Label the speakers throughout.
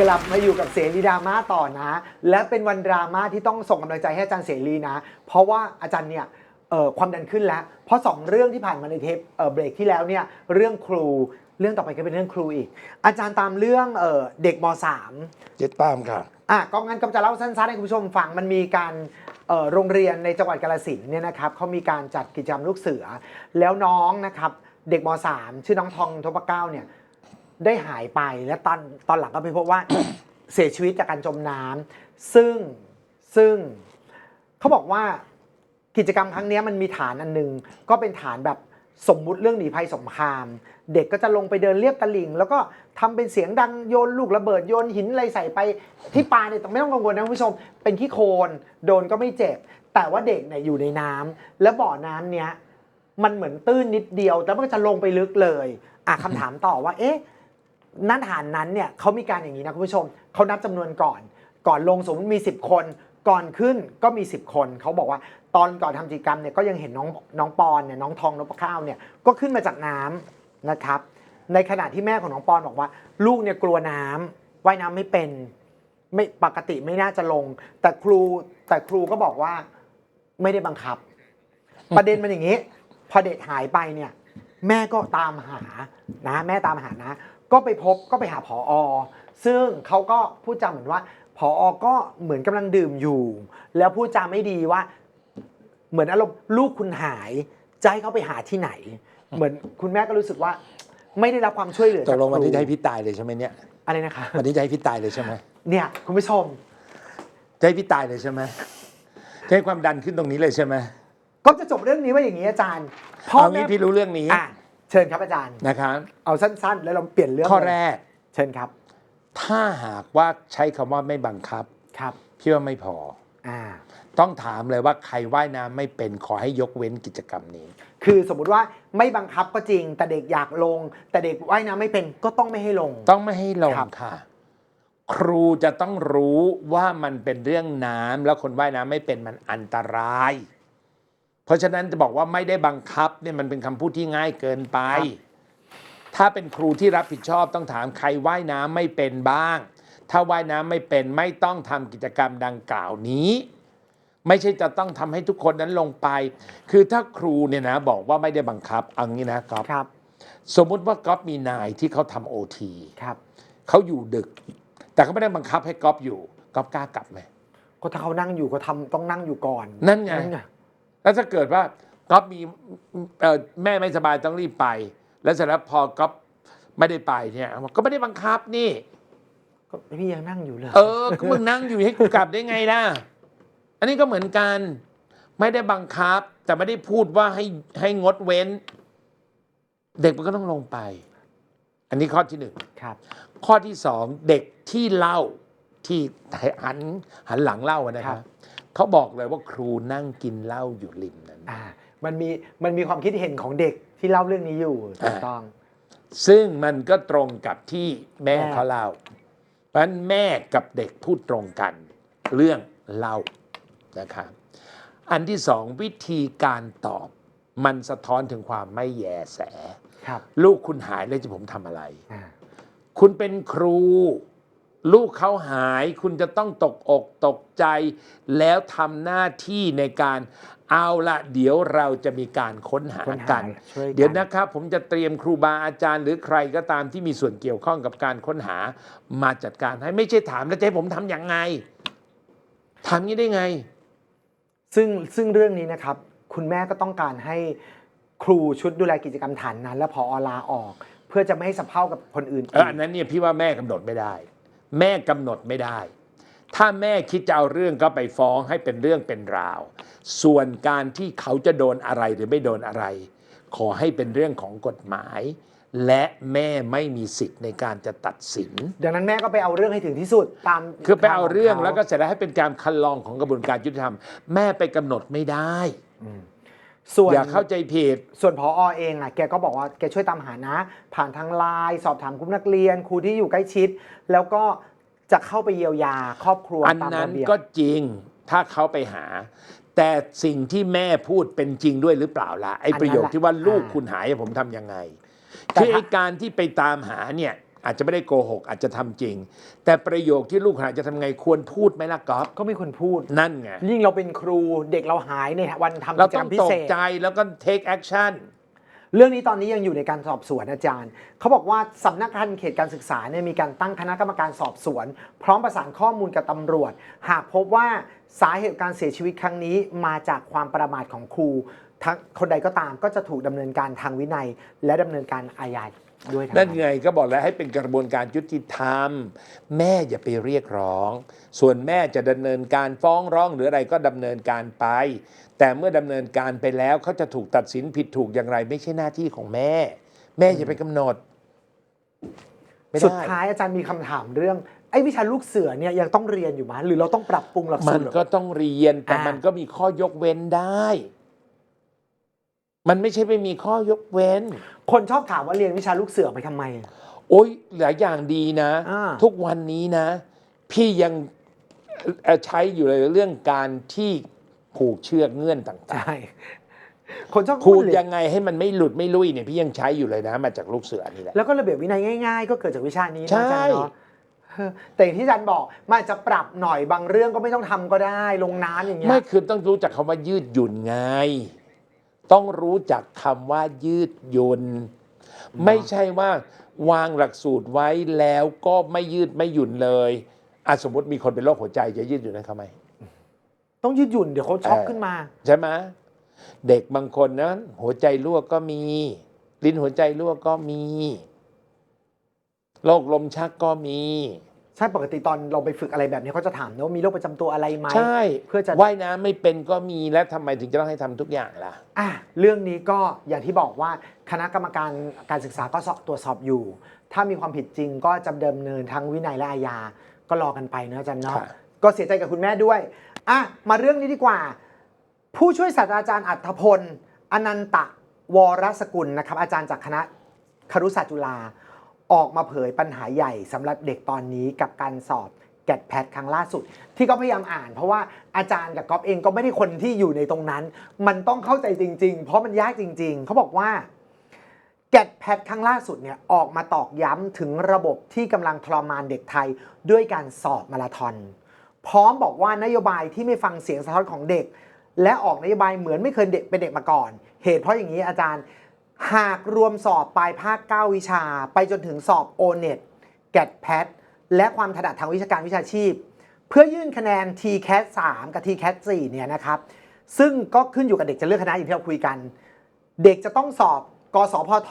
Speaker 1: กลับมาอยู่กับเสรีดราม่าต่อนะ และเป็นวันดราม่าที่ต้องส่งกำลังใจให้อาจารย์เสรีนะ เพราะว่าอาจารย์เนี่ยเอ่อความดันขึ้นแล้ว เพราะสองเรื่องที่ผ่านมาในเทปเอ่อเบรกที่แล้วเนี่ยเรื่องครูเรื่องต่อไปก็เป็นเรื่องครูอีก อาจารย์ตามเรื่องเอ่อเด็กม .3
Speaker 2: เจ็ดตามค่ะ
Speaker 1: อะก็งั้นก็จะเล่าสั้นๆให้คุณผู้ชมฟังมันมีการเอ่อโรงเรียนในจังหวัดกาฬสินธุ์เนี่ยนะครับเขามีการจัดกิจกรรมลูกเสือ แล้วน้องนะครับเด็กม .3 ชื่อน้องทองทบเก้าเนี่ย ได้หายไปและตอนตอนหลังก็ไปพบว่า เสียชีวิตจากการจมน้ำซึ่งซึ่งเขาบอกว่ากิจกรรมครั้งเนี้ยมันมีฐานอันหนึง ก็เป็นฐานแบบสมมุติเรื่องหนีภัยสงคราม เด็กก็จะลงไปเดินเรียบตลิ่ง แล้วก็ทำเป็นเสียงดังโยนลูกระเบิดโยนหินอะไรใส่ไปที่ปลาเนี่ยไม่ต้องกังวลนะคุณผู้ชม เป็นขี้โคลนโดนก็ไม่เจ็บ แต่ว่าเด็กเนี่ยอยู่ในน้ำแล้วบ่อน้ำเนี้ย มันเหมือนตื้นนิดเดียว แล้วมันก็จะลงไปลึกเลย อะคำถามต่อว่า เอ๊ะ ณฐานนั้นเนี่ยเขามีการอย่างนี้นะคุณผู้ชมเขานับจำนวนก่อน ก่อนลงสมมติมี 10 คน ก่อนขึ้นก็มี 10 คนเขาบอกว่าตอนก่อนทำกิจกรรมเนี่ยก็ยังเห็นน้องน้องปอนเนี่ยน้องทองนพข้าวเนี่ยก็ขึ้นมาจากน้ำนะครับ ในขณะที่แม่ของน้องปอนบอกว่า ลูกเนี่ยกลัวน้ำว่ายน้ำไม่เป็นไม่ปกติไม่น่าจะลง แต่ครูแต่ครูก็บอกว่าไม่ได้บังคับ ประเด็นมันอย่างนี้ พอเด็กหายไปเนี่ย แม่ก็ตามหานะ แม่ตามหานะ ก็ไปพบก็ไปหาผออซึ่งเขาก็พูดจาเหมือนว่าผออก็เหมือนกำลังดื่มอยู่ แล้วพูดจาไม่ดีว่า เหมือนอารมณ์ลูกคุณหายจะให้เขาไปหาที่ไหน เหมือนคุณแม่ก็รู้สึกว่า ไม่ได้รับความช่วยเหลือ
Speaker 2: ต
Speaker 1: จาก
Speaker 2: กลงวัน
Speaker 1: ครู
Speaker 2: นี้จะให้พี่ตายเลยใช่ไหมเนี่ย
Speaker 1: อะไรนะคะ
Speaker 2: วันนี้จะให้พี่ตายเลยใช่ไหม
Speaker 1: เนี่ยคุณผู้ชม
Speaker 2: จะให้พี่ตายเลยใช่ไหมจะให้ความดันขึ้นตรงนี้เลยใช่ไหม
Speaker 1: ก็จะจบเรื่องนี้ว่าอย่างนี้อาจารย์พ่อ
Speaker 2: เอา
Speaker 1: แม่
Speaker 2: งี้พี่รู้เรื่องนี้
Speaker 1: อะ เชิญครับอาจารย์
Speaker 2: นะครับ
Speaker 1: เอาสั้นๆ แล้วเราเปลี่ยนเรื่อง
Speaker 2: ข้อ
Speaker 1: เลย
Speaker 2: แรก
Speaker 1: เชิญครับ
Speaker 2: ถ้าหากว่าใช้คำว่าไม่บังคับ
Speaker 1: ครับ
Speaker 2: พี่ว่าไม่พอ
Speaker 1: อ่า
Speaker 2: ต้องถามเลยว่าใครว่ายน้ำไม่เป็นขอให้ยกเว้นกิจกรรมนี้
Speaker 1: คือสมมุติว่าไม่บังคับก็จริง แต่เด็กอยากลง แต่เด็กว่ายน้ำไม่เป็นก็ต้องไม่ให้ลง
Speaker 2: ต้องไม่ให้ลง
Speaker 1: ครับ
Speaker 2: ค่ะ ครูจะต้องรู้ว่ามันเป็นเรื่องน้ำแล้วคนว่ายน้ำไม่เป็นมันอันตรายเพ ราะฉะนั้นจะบอกว่าไม่ได้บังคับเนี่ยมันเป็นคำพูดที่ง่ายเกินไป ถ้าเป็นครูที่รับผิดชอบต้องถามใครว่ายน้ำไม่เป็นบ้าง ถ้าว่ายน้ำไม่เป็นไม่ต้องทำกิจกรรมดังกล่าวนี้ ไม่ใช่จะต้องทำให้ทุกคนนั้นลงไป คือถ้าครูเนี่ยนะบอกว่าไม่ได้บังคับเอางี้นะก๊อฟ
Speaker 1: ครับ
Speaker 2: สมมุติว่าก๊อฟมีนายที่เขาทำโอที
Speaker 1: ครับ
Speaker 2: เขาอยู่ดึก แต่เขาไม่ได้บังคับให้ก๊อฟอยู่ก๊อฟกล้ากลับไหม
Speaker 1: ก็ถ้าเขานั่งอยู่ก็ทำต้องนั่งอยู่ก่อน
Speaker 2: นั่นไง แล้วถ้าเกิดว่าก๊อฟมีเอ่อแม่ไม่สบายต้องรีบไป แล้วเสร็จแล้วพอก๊อฟไม่ได้ไปเนี่ยก็ไม่ได้บังคับนี่
Speaker 1: ก็พี่ยังนั่งอยู่เลย
Speaker 2: เออก็มึงนั่งอยู่ให้กูกลับได้ไงล่ะ อันนี้ก็เหมือนกัน ไม่ได้บังคับ แต่ไม่ได้พูดว่าให้ให้งดเว้น เด็กมันก็ต้องลงไป อันนี้ข้อที่หนึ่ง
Speaker 1: ครับ
Speaker 2: ข้อที่สองเด็กที่เล่าที่หันหันหลังเล่าอะนะค
Speaker 1: ครั
Speaker 2: รับบ เขาบอกเลยว่าครูนั่งกินเหล้าอยู่ริมนั้น
Speaker 1: อ่ามันมีมันมีความคิดเห็นของเด็กที่เล่าเรื่องนี้อยู่ถูก
Speaker 2: อ่า
Speaker 1: ต้อง
Speaker 2: ซึ่งมันก็ตรงกับที่แม่
Speaker 1: แม่
Speaker 2: เขาเล่าเพราะฉะนั้นแม่กับเด็กพูดตรงกัน เรื่องเล่านะครับอันที่สองวิธีการตอบมันสะท้อนถึงความไม่แยแส
Speaker 1: ครับ
Speaker 2: ลูกคุณหายแล้วจะผมทำอะไร
Speaker 1: อ่า
Speaker 2: คุณเป็นครู ลูกเขาหายคุณจะต้องตกอกตกใจ แล้วทำหน้าที่ในการเอาละเดี๋ยวเราจะมีการค้นหา
Speaker 1: ค้นหา
Speaker 2: กัน
Speaker 1: ช่วยกัน
Speaker 2: เดี๋ยวนะครับ ผมจะเตรียมครูบาอาจารย์ หรือใครก็ตามที่มีส่วนเกี่ยวข้องกับการค้นหามาจัดการให้ไม่ใช่ถามแล้วจะให้ผมทำอย่างไงทำงี้ได้ไง
Speaker 1: ซึ่งซึ่งเรื่องนี้นะครับ คุณแม่ก็ต้องการให้ครูชุดดูแลกิจกรรมฐานนั้น และพอลาออก เพื่อจะไม่ให้สะเพร่ากับคนอื่น
Speaker 2: เอออันนั้นเนี่ยพี่ว่าแม่กำหนดไม่ได้ แม่กำหนดไม่ได้ ถ้าแม่คิดจะเอาเรื่องก็ไปฟ้องให้เป็นเรื่องเป็นราว ส่วนการที่เขาจะโดนอะไรหรือไม่โดนอะไร ขอให้เป็นเรื่องของกฎหมาย และแม่ไม่มีสิทธิ์ในการจะตัดสิน
Speaker 1: ดังนั้นแม่ก็ไปเอาเรื่องให้ถึงที่สุดตาม
Speaker 2: คือไปเอาเรื่อง
Speaker 1: ทข
Speaker 2: แล้วก็เสร็จแล้วให้เป็นการคัดลองของกระบวนการยุติธรรม แม่ไปกำหนดไม่ได้
Speaker 1: ส่วน
Speaker 2: อย่าเข้าใจผิด
Speaker 1: ส่วนพออเองอะแกก็บอกว่าแกช่วยตามหานะ ผ่านทางไลน์สอบถามกลุ่มนักเรียนครูที่อยู่ใกล้ชิด แล้วก็จะเข้าไปเยียวยาครอบครัว
Speaker 2: อัน
Speaker 1: ตาม
Speaker 2: นั้น
Speaker 1: ระเบียบ
Speaker 2: ก็จริงถ้าเขาไปหา แต่สิ่งที่แม่พูดเป็นจริงด้วยหรือเปล่าล่ะไอ้ประโยคที่ว่าลูกคุณหายผมทำยังไง คือไอ้การที่ไปตามหาเนี่ย อาจจะไม่ได้โกหก อาจจะทำจริง แต่ประโยคที่ลูกหายจะทำไงควรพูดไหมล่ะก๊อฟ
Speaker 1: ก็มีคนพูด
Speaker 2: นั่นไง
Speaker 1: ยิ่งเราเป็นครูเด็กเราหายในวันทำ
Speaker 2: เรา
Speaker 1: กิจ
Speaker 2: ต้
Speaker 1: กร
Speaker 2: อง
Speaker 1: รมพิ
Speaker 2: ตก
Speaker 1: เศษ
Speaker 2: ใจแล้วก็ take action
Speaker 1: เรื่องนี้ตอนนี้ยังอยู่ในการสอบสวนอาจารย์ เขาบอกว่าสำนักงานเขตการศึกษาเนี่ยมีการตั้งคณะกรรมการสอบสวน พร้อมประสานข้อมูลกับตำรวจ หากพบว่าสาเหตุการเสียชีวิตครั้งนี้มาจากความประมาทของครูทั้งคนใดก็ตามก็จะถูกดำเนินการทางวินัย และดำเนินการอาญา ด้วยทั้ง
Speaker 2: นั่นไงก็บอกแล้วให้เป็นกระบวนการยุติธรรม แม่อย่าไปเรียกร้อง ส่วนแม่จะดำเนินการฟ้องร้องหรืออะไรก็ดำเนินการไป แต่เมื่อดำเนินการไปแล้วเขาจะถูกตัดสินผิดถูกอย่างไร ไม่ใช่หน้าที่ของแม่ แม่อย่าไปกำหนดไม่ไสุ
Speaker 1: ดท้ายอาจารย์มีคำถามเรื่องไอ้วิชาลูกเสือเนี่ยยังต้องเรียนอยู่ไหมหรือเราต้องปรับปรุงหลัก
Speaker 2: มั
Speaker 1: สู
Speaker 2: น
Speaker 1: ตร
Speaker 2: ก็ต้องเรียนแต่
Speaker 1: อ่ามั
Speaker 2: มันก็มีข้อยกเว้นได้ มันไม่ใช่ไม่มีข้อยกเว้น
Speaker 1: คนชอบถามว่าเรียนวิชาลูกเสือไปทำไม
Speaker 2: โอ้ยหลายอย่างดีนะ
Speaker 1: อ่า
Speaker 2: ทุกวันนี้นะ พี่ยังเอ่อใช้อยู่เลยเรื่องการที่ผูกเชือกเงื่อนต่าง
Speaker 1: ใช่ คนชอบ
Speaker 2: ๆพูด
Speaker 1: เรียน
Speaker 2: ยังไงให้มันไม่หลุดไม่ลุยเนี่ยพี่ยังใช้อยู่เลยนะ มาจากลูกเสือนี่แหละ
Speaker 1: แล้วก็ระเบียบวินัยง่ายๆ ก็เกิดจากวิชานี้นะ
Speaker 2: ใช่
Speaker 1: อาจารย์เนาะเออแต่อย่างที่อาจารย์บอกมันอาจจะปรับหน่อยบางเรื่องก็ไม่ต้องทำก็ได้ลงน้ำอย่างเงี้ย
Speaker 2: ไม่คือต้องรู้จักคำว่ายืดหยุ่นไง ต้องรู้จักคำว่ายืดหยุ่นไม่ใช่ว่าวางหลักสูตรไว้แล้วก็ไม่ยืดไม่หยุ่นเลยอะสมมติมีคนเป็นโรคหัวใจจะยืดหยุ่นให้เขาไหม
Speaker 1: ต้องยืดหยุ่นเดี๋ยวเขาช็อก
Speaker 2: เออ
Speaker 1: ขึ้นมา
Speaker 2: ใช่ไหมเด็กบางคนนะหัวใจรั่วก็มี ลิ้นหัวใจรั่วก็มีโรคลมชักก็มี
Speaker 1: ใช่ปกติตอนเราไปฝึกอะไรแบบนี้เขาจะถามนะว่ามีโรคประจำตัวอะไรไหม
Speaker 2: ใช่
Speaker 1: เพื่อจะ
Speaker 2: ว่ายน้ำไม่เป็นก็มีแล้วทำไมถึงจะต้องให้ทำทุกอย่างล่ะ
Speaker 1: อะเรื่องนี้ก็อย่างที่บอกว่าคณะกรรมการการศึกษาก็สอบตรวจสอบอยู่ ถ้ามีความผิดจริงก็จะดำเนินทั้งวินัยและอาญาก็รอกันไปเนอะอาจารย์เนาะ
Speaker 2: ค่ะ
Speaker 1: ก็เสียใจกับคุณแม่ด้วยอะมาเรื่องนี้ดีกว่า ผู้ช่วยศาสตราจารย์อัธพลอนันตะวรสกุลนะครับอาจารย์จากคณะครุศาสตร์จุฬา ออกมาเผยปัญหาใหญ่สำหรับเด็กตอนนี้กับการสอบแกดแพดครั้งล่าสุด ที่ก็พยายามอ่าน เพราะว่าอาจารย์กับก๊อฟเองก็ไม่ได้คนที่อยู่ในตรงนั้น มันต้องเข้าใจจริง ๆ เพราะมันยากจริง ๆ เขาบอกว่าแกดแพดครั้งล่าสุดเนี่ยออกมาตอกย้ำถึงระบบที่กำลังทรมานเด็กไทยด้วยการสอบมาราธอนพร้อมบอกว่านโยบายที่ไม่ฟังเสียงสะท้อนของเด็ก และออกนโยบายเหมือนไม่เคยเด็กเป็นเด็กมาก่อน เหตุเพราะอย่างนี้อาจารย์ หากรวมสอบปลายภาค 9 วิชา ไปจนถึงสอบ o n e t g a t p a t และความถนัดทางวิชาการวิชาชีพ เพื่อยื่นคะแนน TCAT 3 กับ TCAT 4 เนี่ยนะครับ ซึ่งก็ขึ้นอยู่กับเด็กจะเลือกคณะอย่างที่เราคุยกัน เด็กจะต้องสอบกสพท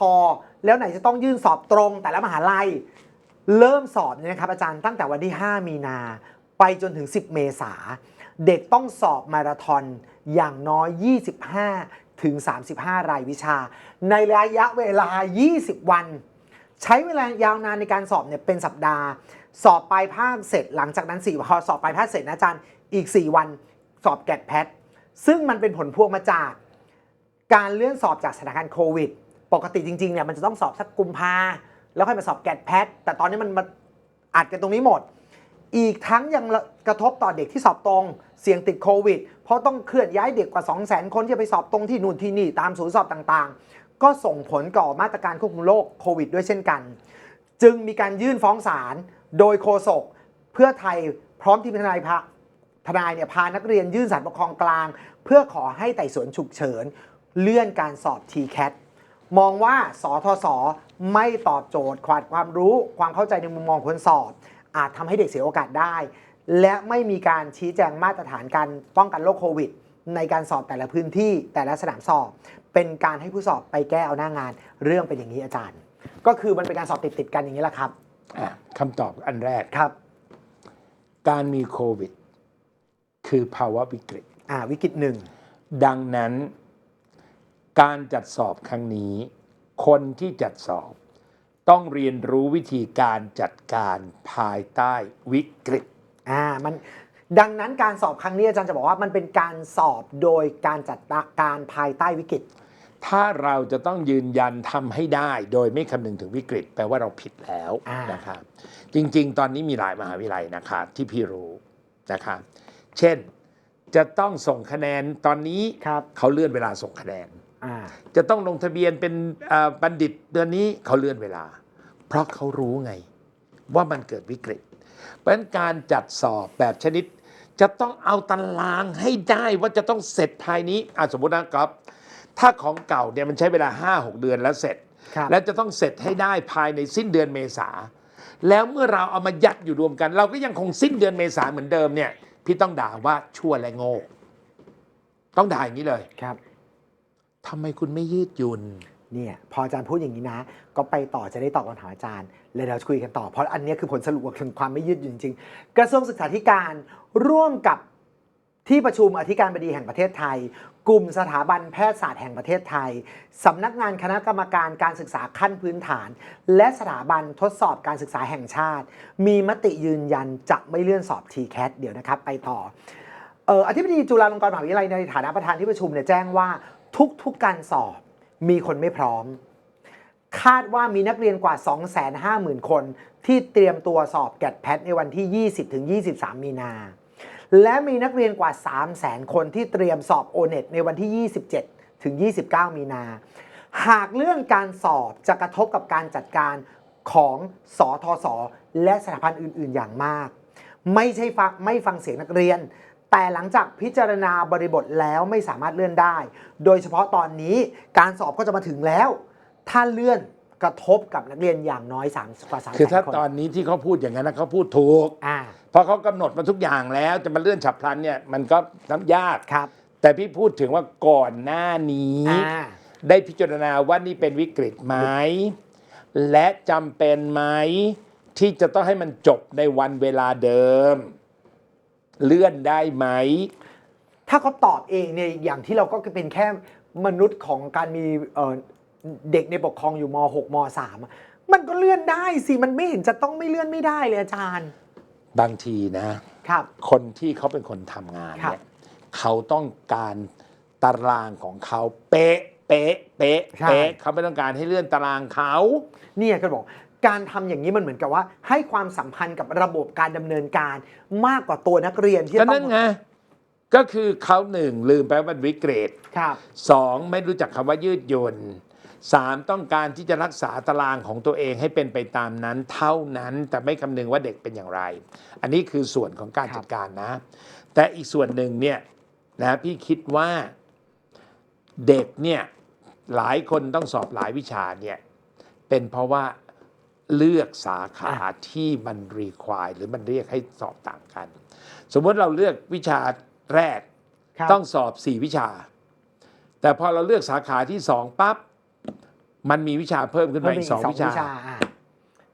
Speaker 1: แล้วไหนจะต้องยื่นสอบตรงแต่ละมหาลัย เริ่มสอบเนี่ยนะครับอาจารย์ตั้งแต่วันที่ 5 มีนา ไปจนถึง 10 เมษา เด็กต้องสอบมาราธอนอย่างน้อย 25 ถึง 35 รายวิชา ในระยะเวลา 20 วัน ใช้เวลายาวนานในการสอบเนี่ยเป็นสัปดาห์ สอบปลายภาคเสร็จหลังจากนั้น4พอสอบปลายภาคเสร็จนะอาจารย์อีก 4 วันสอบแกดแพทซึ่งมันเป็นผลพวงมาจาก การเลื่อนสอบจากสถานการณ์โควิด ปกติจริงๆเนี่ยมันจะต้องสอบสักกุมภาแล้วค่อยมาสอบแกดแพทแต่ตอนนี้มันมาอัดกันตรงนี้หมด อีกทั้งยังกระทบต่อเด็กที่สอบตรง เสี่ยงติดโควิด เพราะต้องเคลื่อนย้ายเด็กกว่า 2 0 0 0 0 0 คนที่ไปสอบตรงที่นู่นที่นี่ตามศูนย์สอบต่างๆ ก็ส่งผลก่อมาตรการควบคุมโรคโควิดด้วยเช่นกัน จึงมีการยื่นฟ้องศาลโดยโฆษกเพื่อไทยพร้อมทีมทนายพาทนายเนี่ยพานักเรียนยื่นศาลปกครองกลาง เพื่อขอให้ไต่สวนฉุกเฉิน เลื่อนการสอบ TCAT มองว่าสทศไม่ตอบโจทย์ขาดความรู้ความเข้าใจในมุมมองคนสอบ อาจทำให้เด็กเสียโอกาสได้ และไม่มีการชี้แจงมาตรฐานการป้องกันโรคโควิด ในการสอบแต่ละพื้นที่แต่ละสนามสอบ เป็นการให้ผู้สอบไปแก้เอาหน้างาน เรื่องเป็นอย่างนี้อาจารย์ ก็คือมันเป็นการสอบติดติดๆกันอย่างนี้แหละครับ
Speaker 2: อะคำตอบอันแรก
Speaker 1: ครับ
Speaker 2: การมีโควิด คือภาวะวิกฤต
Speaker 1: อ่าวิกฤตหนึ่ง
Speaker 2: ดังนั้น การจัดสอบครั้งนี้ คนที่จัดสอบ ต้องเรียนรู้วิธีการจัดการภายใต้วิกฤต
Speaker 1: อ่ามันดังนั้นการสอบครั้งนี้อาจารย์จะบอกว่ามันเป็นการสอบโดยการจัดการภายใต้วิกฤต
Speaker 2: ถ้าเราจะต้องยืนยันทำให้ได้โดยไม่คำนึงถึงวิกฤต แปลว่าเราผิดแล้ว
Speaker 1: อ่าน
Speaker 2: นะครับจริง ๆ ตอนนี้มีหลายมหาวิทยาลัยนะครับที่พี่รู้นะครับเช่นจะต้องส่งคะแนนตอนนี้
Speaker 1: ครับ
Speaker 2: เขาเลื่อนเวลาส่งคะแนน
Speaker 1: อ่า
Speaker 2: จะต้องลงทะเบียนเป็นอ่าบัณฑิตเดือนนี้เขาเลื่อนเวลา เพราะเขารู้ไง ว่ามันเกิดวิกฤต เพราะฉะนั้นการจัดสอบแบบชนิด จะต้องเอาตารางให้ได้ว่าจะต้องเสร็จภายนี้อะสมมตินะครับถ้าของเก่าเนี่ยมันใช้เวลา 5-6 เดือนแล้วเสร็จ
Speaker 1: ครับ
Speaker 2: และจะต้องเสร็จให้ได้ภายในสิ้นเดือนเมษาแล้วเมื่อเราเอามายัดอยู่รวมกัน เราก็ยังคงสิ้นเดือนเมษาเหมือนเดิมเนี่ย พี่ต้องด่าว่าชั่วและโง่ต้องด่าอย่างนี้เลย
Speaker 1: ครับ
Speaker 2: ทำไมคุณไม่ยืดหยุ่น
Speaker 1: เนี่ยพออาจารย์พูดอย่างนี้นะ ก็ไปต่อจะได้ตอบคำถามอาจารย์เลยเราจะคุยกันต่อ เพราะอันเนี้ยคือผลสรุปของความไม่ยืดหยุ่นจริงๆกระทรวงศึกษาธิการร่วมกับที่ประชุมอธิการบดีแห่งประเทศไทย กลุ่มสถาบันแพทยศาสตร์แห่งประเทศไทยสำนักงานคณะกรรมการการศึกษาขั้นพื้นฐาน และสถาบันทดสอบการศึกษาแห่งชาติ มีมติยืนยันจะไม่เลื่อนสอบ TCAT เดี๋ยวนะครับ ไปต่อเอ่ออธิบดีจุฬาลงกรณ์มหาวิทยาลัยในฐานะประธานที่ประชุมเนี่ยแจ้งว่า ทุกๆการสอบมีคนไม่พร้อม คาดว่ามีนักเรียนกว่า 250,000 คนที่เตรียมตัวสอบแกดแพทในวันที่ 20-23 มีนา และมีนักเรียนกว่า 300,000 คนที่เตรียมสอบโอเน็ตในวันที่ 27-29 มีนา หากเรื่องการสอบจะกระทบกับการจัดการของสอทศและสถาบันอื่น ๆ อย่างมาก ไม่ใช่ฟังไม่ฟังเสียงนักเรียน แต่หลังจากพิจารณาบริบทแล้วไม่สามารถเลื่อนได้ โดยเฉพาะตอนนี้การสอบก็จะมาถึงแล้ว ถ้าเลื่อนกระทบกับนักเรียนอย่างน้อย3กว่า3
Speaker 2: คือถ้า
Speaker 1: คน
Speaker 2: ตอนนี้ที่เขาพูดอย่างนั้นนะเขาพูดถูก
Speaker 1: อ่า
Speaker 2: เพราะเขากำหนดมาทุกอย่างแล้วจะมาเลื่อนฉับพลันเนี่ยมันก็น้ำยาก
Speaker 1: ครับ
Speaker 2: แต่พี่พูดถึงว่าก่อนหน้านี้
Speaker 1: อ่า
Speaker 2: ได้พิจารณาว่านี่เป็นวิกฤตไหมและจำเป็นไหมที่จะต้องให้มันจบในวันเวลาเดิม เลื่อนได้ไหม
Speaker 1: ถ้าเขาตอบเองเนี่ยอย่างที่เราก็เป็นแค่มนุษย์ของการมีเอ่อเด็กในปกครองอยู่ม .6 ม .3 อะมันก็เลื่อนได้สิมันไม่เห็นจะต้องไม่เลื่อนไม่ได้เลยอาจารย์
Speaker 2: บางทีนะ
Speaker 1: ครับ
Speaker 2: คนที่เขาเป็นคนทำงาน
Speaker 1: ครับ
Speaker 2: เนี่ยเขาต้องการตารางของเขาเป๊ะ เป๊ะ เป๊ะเป๊ะเขาไม่ต้องการให้เลื่อนตารางเขา
Speaker 1: เนี่ยก็บอก การทำอย่างนี้มันเหมือนกับว่า ให้ความสัมพันธ์กับระบบการดำเนินการมากกว่าตัวนักเรียนที่
Speaker 2: ก็
Speaker 1: จะต้
Speaker 2: นั่
Speaker 1: อนง
Speaker 2: ไงก็คือเขาหนึ่งลืมไปว่ามันวิกฤต
Speaker 1: ครับ
Speaker 2: สองไม่รู้จักคำว่ายืดหยุ่นสามต้องการที่จะรักษาตารางของตัวเองให้เป็นไปตามนั้น เท่านั้นแต่ไม่คำนึงว่าเด็กเป็นอย่างไร อันนี้คือส่วนของการ
Speaker 1: ครับ
Speaker 2: จัดการนะ แต่อีกส่วนหนึ่งเนี่ยนะพี่คิดว่าเด็กเนี่ยหลายคนต้องสอบหลายวิชาเนี่ยเป็นเพราะว่า เลือกสาขาที่มันรีควายหรือมันเรียกให้สอบต่างกัน สมมติเราเลือกวิชาแรก
Speaker 1: ครับ
Speaker 2: ต้องสอบ 4 วิชา แต่พอเราเลือกสาขาที่สองปั๊บมันมีวิชาเพิ่มขึ้น
Speaker 1: เพิ่
Speaker 2: มาม
Speaker 1: อี
Speaker 2: อี
Speaker 1: ก
Speaker 2: กสอง
Speaker 1: สอง
Speaker 2: วิชา
Speaker 1: วิชาอะ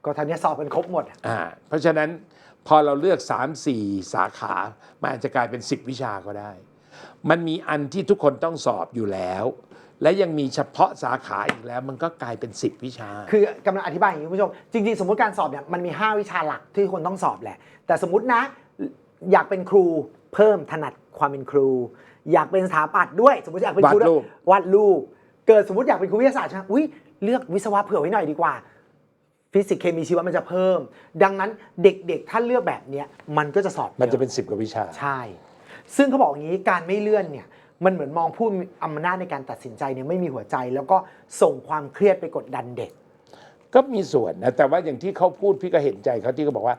Speaker 1: ก็ทำเนี้ยสอบเป็นครบหมด
Speaker 2: อ่าเพราะฉะนั้นพอเราเลือก 3 4 สาขา มันอาจจะกลายเป็น 10 วิชาก็ได้ มันมีอันที่ทุกคนต้องสอบอยู่แล้ว และยังมีเฉพาะสาขาอีกแล้ว มันก็กลายเป็น 10 วิชา
Speaker 1: คือกำลังอธิบายอย่างนี้คุณผู้ชม จริงๆ สมมติการสอบเนี่ยมันมี 5 วิชาหลักที่คนต้องสอบแหละ แต่สมมตินะ อยากเป็นครูเพิ่มถนัดความเป็นครู อยากเป็นสถาปัตย์ด้วย สมมติอยากเป็นครู
Speaker 2: วาดรูป
Speaker 1: วาดรูป เกิดสมมติอยากเป็นครูวิทยาศาสตร์ใช่ไหมอุ้ยเลือกวิศวะเผื่อไว้หน่อยดีกว่า ฟิสิกส์เคมีชีวะมันจะเพิ่ม ดังนั้นเด็กๆ ถ้าเลือกแบบเนี้ยมันก็จะสอบ
Speaker 2: มันจะ
Speaker 1: ยอ
Speaker 2: เป็น 10 กว่าวิชา
Speaker 1: ใช่ ซึ่งเขาบอกอย่างนี้การไม่เลื่อนเนี่ย มันเหมือนมองผู้มีอำนาจในการตัดสินใจเนี่ยไม่มีหัวใจ แล้วก็ส่งความเครียดไปกดดันเด็ก
Speaker 2: ก็มีส่วนนะแต่ว่าอย่างที่เขาพูดพี่ก็เห็นใจเขาที่เขาบอกว่า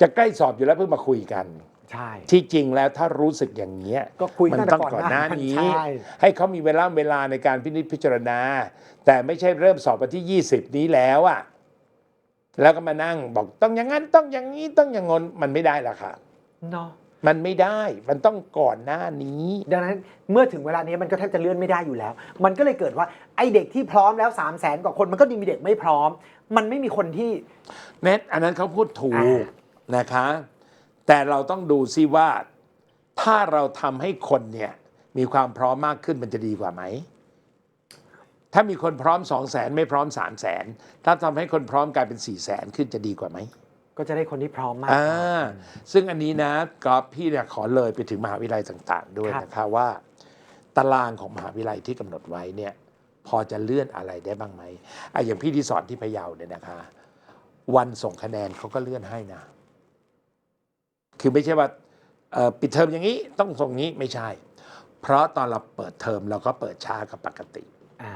Speaker 2: จะใกล้สอบอยู่แล้วเพิ่งมาคุยกัน
Speaker 1: ใช่
Speaker 2: ที่จริงแล้วถ้ารู้สึกอย่างนี้ย
Speaker 1: ก็คุย
Speaker 2: มั
Speaker 1: ตั้งแต่
Speaker 2: ต้อง
Speaker 1: ก่อน
Speaker 2: ก่อนหน้า
Speaker 1: หน้า
Speaker 2: นี้
Speaker 1: ใช่
Speaker 2: ให้เขามีเวลาเวลาในการพินิจพิจารณา แต่ไม่ใช่เริ่มสอบวันที่ 20 นี้แล้วอะแล้วก็มานั่งบอกต้องอย่างนั้นต้องอย่างนี้ต้องอย่างงนมันไม่ได้ละค่ะ
Speaker 1: เนาะ
Speaker 2: มันไม่ได้มันต้องก่อนหน้านี้
Speaker 1: ดังนั้นเมื่อถึงเวลานี้มันก็แทบจะเลื่อนไม่ได้อยู่แล้ว มันก็เลยเกิดว่าไอเด็กที่พร้อมแล้ว3 0 0แสนกว่าคนมันก็มีเด็กไม่พร้อม มันไม่มีคนที่
Speaker 2: เน็ตอันนั้นเขาพูดถูก
Speaker 1: อ่า
Speaker 2: นะคะ แต่เราต้องดูซิว่า ถ้าเราทำให้คนเนี่ยมีความพร้อมมากขึ้นมันจะดีกว่าไหม ถ้ามีคนพร้อมสองแสนไม่พร้อมสามแสนถ้าทำให้คนพร้อมกลายเป็นสี่แสนขึ้นจะดีกว่าไหม
Speaker 1: ก็จะได้คนที่พร้อมมาก
Speaker 2: อ่าซึ่งอันนี้นะกอฟพี่เนี่ยขอเลยไปถึงมหาวิทยาลัยต่าง ๆ ด้วย
Speaker 1: ครับ
Speaker 2: นะคะว่า ตารางของมหาวิทยาลัยที่กำหนดไว้เนี่ย พอจะเลื่อนอะไรได้บ้างไหมอะอย่างพี่ที่สอนที่พะเยาเนี่ยนะคะ วันส่งคะแนนเขาก็เลื่อนให้นะ คือไม่ใช่ว่าเอ่อปิดเทอมอย่างนี้ต้องส่งนี้ไม่ใช่ เพราะตอนเราเปิดเทอมเราก็เปิดช้ากว่าปกติ
Speaker 1: อ่า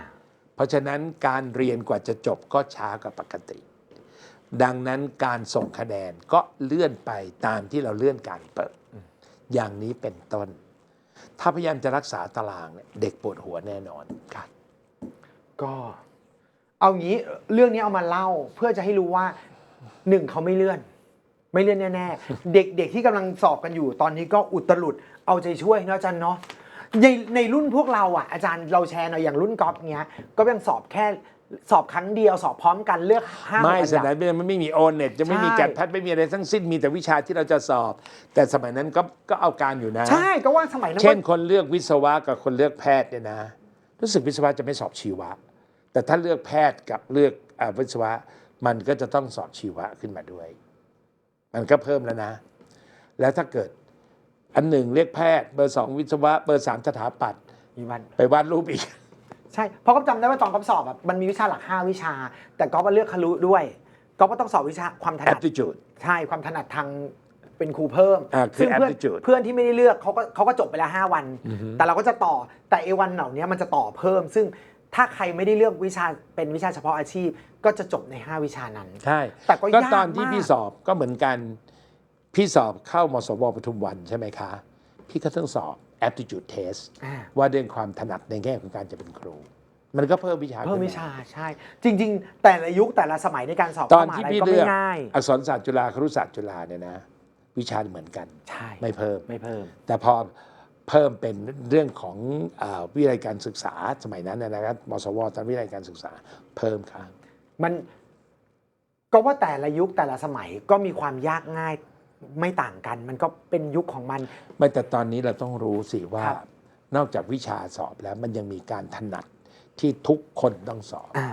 Speaker 2: เพราะฉะนั้นการเรียนกว่าจะจบก็ช้ากว่าปกติ ดังนั้นการส่งคะแนนก็เลื่อนไปตามที่เราเลื่อนการเปิด อย่างนี้เป็นต้น ถ้าพยายามจะรักษาตารางเนี่ยเด็กปวดหัวแน่นอนครับ
Speaker 1: ก็เอางี้เรื่องนี้เอามาเล่าเพื่อจะให้รู้ว่าหนึ่งเขาไม่เลื่อน ไม่เลื่อนแน่ๆ เด็กเด็กที่กำลังสอบกันอยู่ ตอนนี้ก็อุตลุดเอาใจช่วยเนาะอาจารย์เนาะในในรุ่นพวกเราอะอาจารย์เราแชร์หน่อยอย่างรุ่นกอล์ฟเงี้ยก็ยังสอบแค่ สอบครั้งเดียวสอบพร้อมกันเลือกห้า
Speaker 2: ไม่
Speaker 1: อัน
Speaker 2: ส
Speaker 1: ดับ
Speaker 2: มัยนั้นมันไม่มีโอเน็ตจะไม่มี
Speaker 1: ใช่
Speaker 2: แกดแพทไม่มีอะไรทั้งสิ้นมีแต่วิชาที่เราจะสอบ แต่สมัยนั้นก็ก็เอาการอยู่นะ
Speaker 1: ใช่ก็ว่าสมัยนั้น
Speaker 2: เช่น
Speaker 1: ก็
Speaker 2: คนเลือกวิศวะกับคนเลือกแพทย์เนี่ยนะ รู้สึกวิศวะจะไม่สอบชีวะ แต่ถ้าเลือกแพทย์กับเลือกอาวิศวะมันก็จะต้องสอบชีวะขึ้นมาด้วย มันก็เพิ่มแล้วนะ แล้วถ้าเกิดอันหนึ่งเรียกแพทย์เบอร์สองวิศวะเบอร์สามสถาปัตย์
Speaker 1: มีวัน
Speaker 2: ไปวาดรูปอีก
Speaker 1: ใช่เพราะก็จำได้ว่าตอนก๊อฟสอบแบบมันมีวิชาหลัก 5 วิชา แต่ก๊อฟมาเลือกคารุด้วยก๊อฟก็ต้องสอบวิชาความถนัด
Speaker 2: aptitude
Speaker 1: ใช่ความถนัดทางเป็นครูเพิ่ม
Speaker 2: อ่าคือ
Speaker 1: ซึ่งเพื่อน
Speaker 2: aptitude
Speaker 1: เพื่อนที่ไม่ได้เลือกเขาก็เขาก็จบไปแล้ว5วันแต่เราก็จะต่อแต่เอวันเหล่านี้มันจะต่อเพิ่ม ซึ่งถ้าใครไม่ได้เลือกวิชาเป็นวิชาเฉพาะอาชีพ ก็จะจบใน 5 วิชานั้น
Speaker 2: ใช่
Speaker 1: แต่ก็ยาก
Speaker 2: ตอนที่
Speaker 1: มาก
Speaker 2: พี่สอบก็เหมือนกัน พี่สอบเข้ามสวปทุมวันใช่ไหมคะ พี่ก็ต้องสอบ aptitude test
Speaker 1: อ่า
Speaker 2: ว่าเรื่องความถนัดในแง่ของการจะเป็นครู มันก็เพิ่มวิชา
Speaker 1: เพิ่ม
Speaker 2: ขึ้น
Speaker 1: วิชาใช่ จริง ๆ แต่ละยุคแต่ละสมัยในการสอบ
Speaker 2: ตอน
Speaker 1: เข้ามหา
Speaker 2: ที่
Speaker 1: ลัย
Speaker 2: พี่
Speaker 1: ก็
Speaker 2: เลื
Speaker 1: ไม่
Speaker 2: อก
Speaker 1: ง่าย
Speaker 2: อักษรศาสตร์จุฬาครุศาสตร์จุฬาเนี่ยนะวิชาเหมือนกัน
Speaker 1: ใช่
Speaker 2: ไม่เพิ่ม
Speaker 1: ไม่เพิ่ม
Speaker 2: แต่พอเพิ่มเป็นเรื่องของอาวิทยาลัยการศึกษาสมัยนั้นนะนะครับมสวตอนวิทยาลัยการศึกษาเพิ่มครับ
Speaker 1: มันก็ว่าแต่ละยุคแต่ละสมัยก็มีความยากง่าย ไม่ต่างกัน มันก็เป็นยุคของมัน
Speaker 2: ไม่แต่ตอนนี้เราต้องรู้สิว่า
Speaker 1: ครับ
Speaker 2: นอกจากวิชาสอบแล้วมันยังมีการถนัดที่ทุกคนต้องสอบ
Speaker 1: อ่า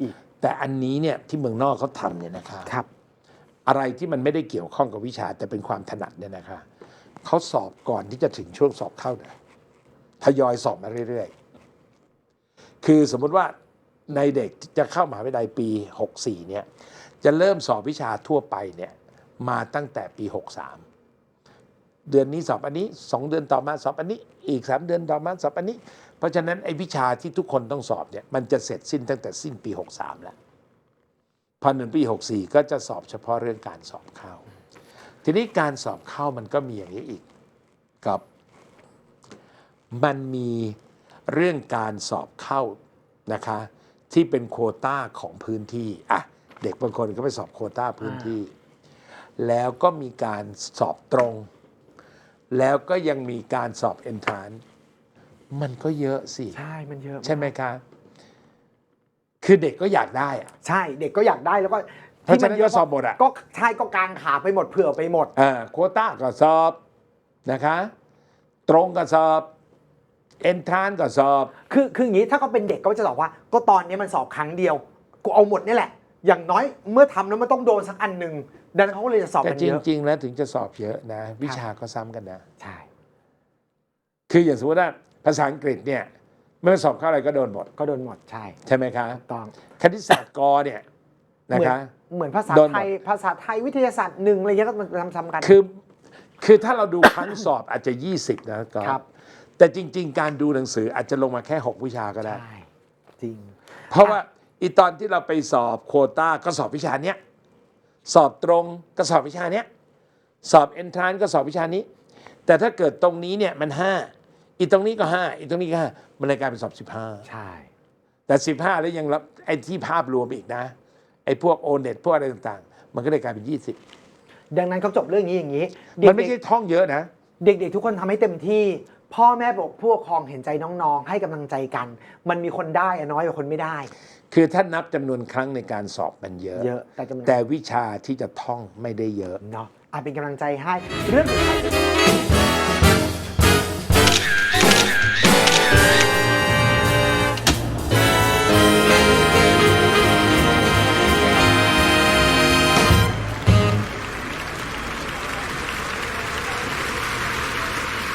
Speaker 1: อีก
Speaker 2: แต่อันนี้เนี่ยที่เมืองนอกเขาทำเนี่ยนะคะ
Speaker 1: ครับ
Speaker 2: อะไรที่มันไม่ได้เกี่ยวข้องกับวิชาแต่เป็นความถนัดเนี่ยนะคะเขาสอบก่อนที่จะถึงช่วงสอบเข้าเนี่ยทยอยสอบมาเรื่อยๆ คือสมมุติว่าในเด็กจะเข้ามหาวิทยาลัยปี 64เนี่ยจะเริ่มสอบวิชาทั่วไปเนี่ย มาตั้งแต่ปี 63 เดือนนี้สอบอันนี้สองเดือนต่อมาสอบอันนี้ อีกสามเดือนต่อมาสอบอันนี้ เพราะฉะนั้นไอ้วิชาที่ทุกคนต้องสอบเนี่ยมันจะเสร็จสิ้นตั้งแต่สิ้นปี 63 แล้วพอหนึ่งปี 64 ก็จะสอบเฉพาะเรื่องการสอบเข้า ทีนี้การสอบเข้ามันก็มีอย่างนี้อีกกับมันมีเรื่องการสอบเข้านะคะที่เป็นโควต้าของพื้นที่อะเด็กบางคนก็ไปสอบโควต้าพื้นที่ แล้วก็มีการสอบตรง แล้วก็ยังมีการสอบเอนทรานมันก็เยอะสิ
Speaker 1: ใช่ มันเยอะาก
Speaker 2: ใช่ไหมคะคือเด็กก็อยากได้อะ
Speaker 1: ใช่ เด็กก็อยากได้แล้วก็
Speaker 2: เพราะฉะนั้นก็สอบหมดอะ
Speaker 1: ก็ใช่ก็กางขาไปหมดเผื่อไปหมด
Speaker 2: อ่าโควต้าก็สอบนะคะ ตรงก็สอบเอนทรานก็สอบ
Speaker 1: คือคืออย่างนี้ถ้าเขาเป็นเด็กก็จะบอกว่า ก็ตอนนี้มันสอบครั้งเดียว กูเอาหมดนี่แหละ อย่างน้อยเมื่อทำแล้วมันต้องโดนสักอันหนึ่ง ดังนั้นเขาก็เลยจะสอบ
Speaker 2: แต่
Speaker 1: กัน
Speaker 2: จ
Speaker 1: เยอะ
Speaker 2: ริง ๆ แล้วถึงจะสอบเยอะนะ วิชาก็ซ้ำกันนะ
Speaker 1: ใช่
Speaker 2: คืออย่างสมมติว่าภาษาอังกฤษเนี่ยเมื่อสอบเข้าอะไรก็โดนหมด
Speaker 1: ก็โดนหมดใช่
Speaker 2: ใช่ไหมคะ
Speaker 1: ถูกต้อง
Speaker 2: คณิตศาสตร์กอเนี่ยนะ
Speaker 1: เหมือน
Speaker 2: คะ
Speaker 1: เหมือนภาษา
Speaker 2: โดนหมด
Speaker 1: ไทย ภาษาไทยวิทยาศาสตร์หนึ่งอะไรเงี้ยก็มันซ้ำๆกัน
Speaker 2: คือคือถ้าเราดูครั้ง สอบอาจจะ 20 นะก็
Speaker 1: ครับ
Speaker 2: แต่จริง ๆ การดูหนังสืออาจจะลงมาแค่ 6 วิชาก็ได้
Speaker 1: ใช่จริง
Speaker 2: เพราะว่าอีตอนที่เราไปสอบโควต้าก็สอบวิชาเนี้ย สอบตรงก็สอบวิชาเนี้ยสอบเอนทรานก็สอบวิชานี้ แต่ถ้าเกิดตรงนี้เนี่ยมันห้าอีตรงนี้ก็ห้าอีตรงนี้ก็ห้ามันเลยกลายเป็นสอบสิบห้า
Speaker 1: ใช่
Speaker 2: แต่สิบห้าแล้วยังรับไอ้ที่ภาพรวมอีกนะ ไอ้พวกโอเน็ตพวกอะไรต่างๆ มันก็เลยกลายเป็นยี่สิบ
Speaker 1: ดังนั้นเขาจบเรื่องนี้อย่างนี้
Speaker 2: มันไม่ใช่ท่องเยอะนะ
Speaker 1: เด็กๆ ทุกคนทำให้เต็มที่ พ่อแม่บอกผู้ปกครองเห็นใจน้องๆ ให้กำลังใจกัน มันมีคนได้อะน้อยกว่าคนไม่ได้
Speaker 2: คือถ้านับจำนวนครั้งในการสอบมันเยอะ
Speaker 1: เยอะแต่จำนวน
Speaker 2: แต่วิชาที่จะท่องไม่ได้เยอะ
Speaker 1: เนาะอะเป็นกำลังใจให้เรื่องสุดท้าย